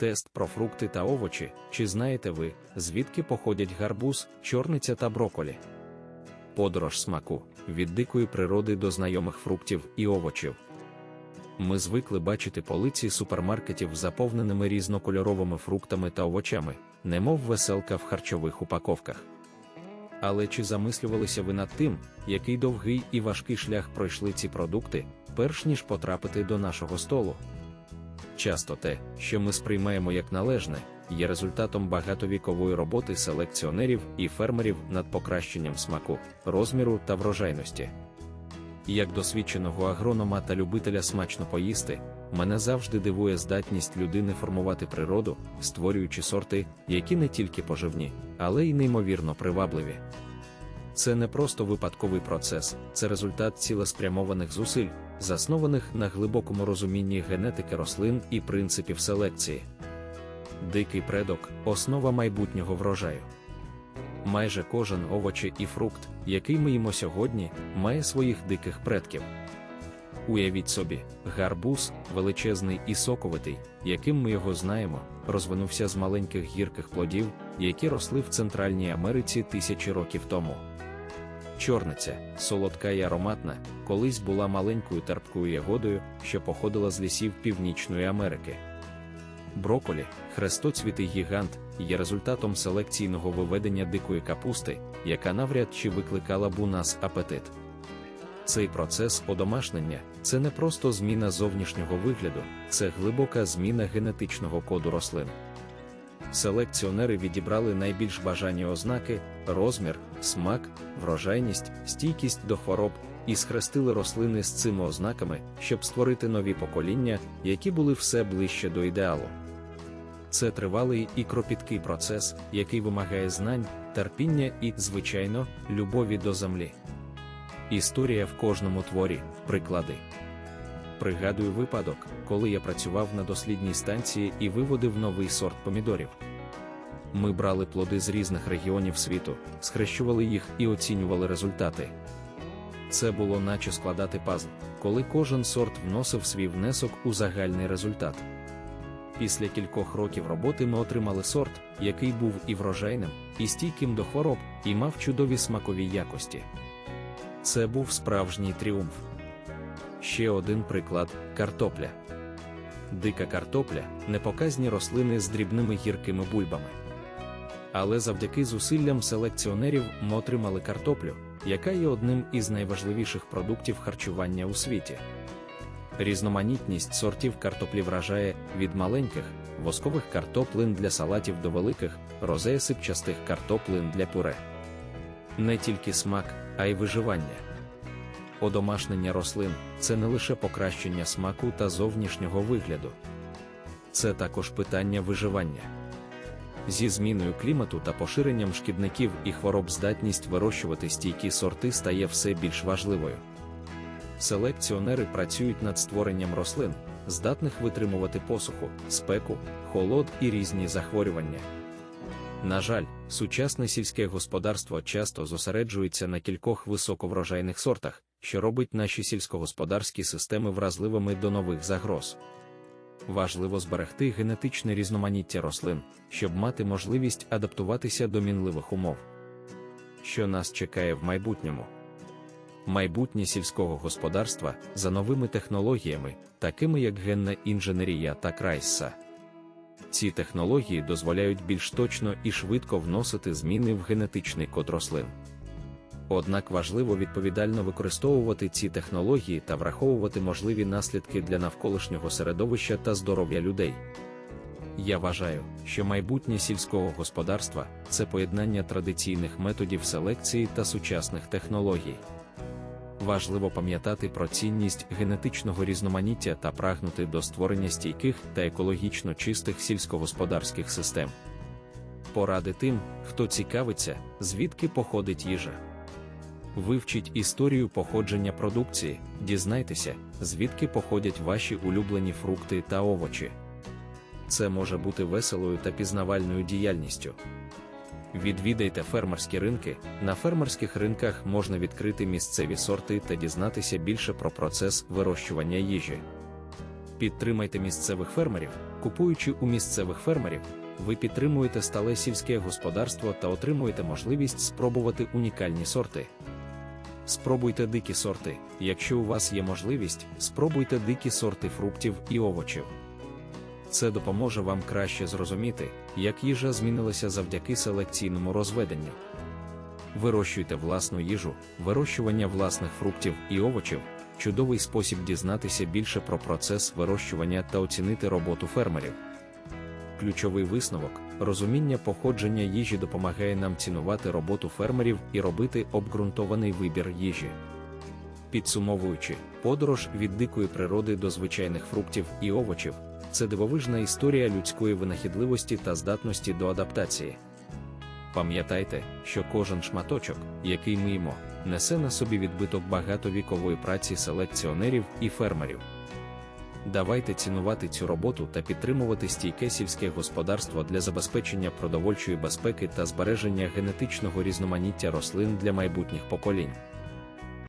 Тест про фрукти та овочі. Чи знаєте ви, звідки походять гарбуз, чорниця та броколі? Подорож смаку від дикої природи до знайомих фруктів і овочів. Ми звикли бачити полиці супермаркетів заповненими різнокольоровими фруктами та овочами, немов веселка в харчових упаковках. Але чи замислювалися ви над тим, який довгий і важкий шлях пройшли ці продукти, перш ніж потрапити до нашого столу? Часто те, що ми сприймаємо як належне, є результатом багатовікової роботи селекціонерів і фермерів над покращенням смаку, розміру та врожайності. Як досвідченого агронома та любителя смачно поїсти, мене завжди дивує здатність людини формувати природу, створюючи сорти, які не тільки поживні, але й неймовірно привабливі. Це не просто випадковий процес, це результат цілеспрямованих зусиль, заснованих на глибокому розумінні генетики рослин і принципів селекції. Дикий предок основа майбутнього врожаю. Майже кожен овочі і фрукт, який ми їмо сьогодні, має своїх диких предків. Уявіть собі, гарбуз, величезний і соковитий, яким ми його знаємо, розвинувся з маленьких гірких плодів, які росли в Центральній Америці тисячі років тому. Чорниця, солодка і ароматна, колись була маленькою терпкою ягодою, що походила з лісів Північної Америки. Броколі, хрестоцвітий гігант, є результатом селекційного виведення дикої капусти, яка навряд чи викликала б у нас апетит. Цей процес одомашнення це не просто зміна зовнішнього вигляду, це глибока зміна генетичного коду рослин. Селекціонери відібрали найбільш бажані ознаки, розмір, смак, врожайність, стійкість до хвороб і схрестили рослини з цими ознаками, щоб створити нові покоління, які були все ближче до ідеалу. Це тривалий і кропіткий процес, який вимагає знань, терпіння і, звичайно, любові до землі. Історія в кожному творі, приклади. Пригадую випадок, коли я працював на дослідній станції і виводив новий сорт помідорів. Ми брали плоди з різних регіонів світу, схрещували їх і оцінювали результати. Це було наче складати пазл, коли кожен сорт вносив свій внесок у загальний результат. Після кількох років роботи ми отримали сорт, який був і врожайним, і стійким до хвороб, і мав чудові смакові якості. Це був справжній тріумф. Ще один приклад картопля. Дика картопля непоказні рослини з дрібними гіркими бульбами. Але завдяки зусиллям селекціонерів ми отримали картоплю, яка є одним із найважливіших продуктів харчування у світі. Різноманітність сортів картоплі вражає від маленьких, воскових картоплин для салатів до великих, розеясипчастих картоплин для пюре. Не тільки смак, а й виживання. Одомашнення рослин це не лише покращення смаку та зовнішнього вигляду, це також питання виживання. Зі зміною клімату та поширенням шкідників і хвороб здатність вирощувати стійкі сорти стає все більш важливою. Селекціонери працюють над створенням рослин, здатних витримувати посуху, спеку, холод і різні захворювання. На жаль, сучасне сільське господарство часто зосереджується на кількох високоврожайних сортах, що робить наші сільськогосподарські системи вразливими до нових загроз. Важливо зберегти генетичне різноманіття рослин, щоб мати можливість адаптуватися до мінливих умов. Що нас чекає в майбутньому? Майбутнє сільського господарства за новими технологіями, такими як генна інженерія та крайса. Ці технології дозволяють більш точно і швидко вносити зміни в генетичний код рослин. Однак важливо відповідально використовувати ці технології та враховувати можливі наслідки для навколишнього середовища та здоров'я людей. Я вважаю, що майбутнє сільського господарства це поєднання традиційних методів селекції та сучасних технологій. Важливо пам'ятати про цінність генетичного різноманіття та прагнути до створення стійких та екологічно чистих сільськогосподарських систем. Поради тим, хто цікавиться, звідки походить їжа. Вивчіть історію походження продукції, дізнайтеся, звідки походять ваші улюблені фрукти та овочі. Це може бути веселою та пізнавальною діяльністю. Відвідайте фермерські ринки. На фермерських ринках можна відкрити місцеві сорти та дізнатися більше про процес вирощування їжі. Підтримайте місцевих фермерів, купуючи у місцевих фермерів, ви підтримуєте стале сільське господарство та отримуєте можливість спробувати унікальні сорти. Спробуйте дикі сорти. Якщо у вас є можливість, спробуйте дикі сорти фруктів і овочів. Це допоможе вам краще зрозуміти, як їжа змінилася завдяки селекційному розведенню. Вирощуйте власну їжу, вирощування власних фруктів і овочів чудовий спосіб дізнатися більше про процес вирощування та оцінити роботу фермерів. Ключовий висновок розуміння походження їжі допомагає нам цінувати роботу фермерів і робити обґрунтований вибір їжі. Підсумовуючи, подорож від дикої природи до звичайних фруктів і овочів це дивовижна історія людської винахідливості та здатності до адаптації. Пам'ятайте, що кожен шматочок, який ми їмо, несе на собі відбиток багатовікової праці селекціонерів і фермерів. Давайте цінувати цю роботу та підтримувати стійке сільське господарство для забезпечення продовольчої безпеки та збереження генетичного різноманіття рослин для майбутніх поколінь.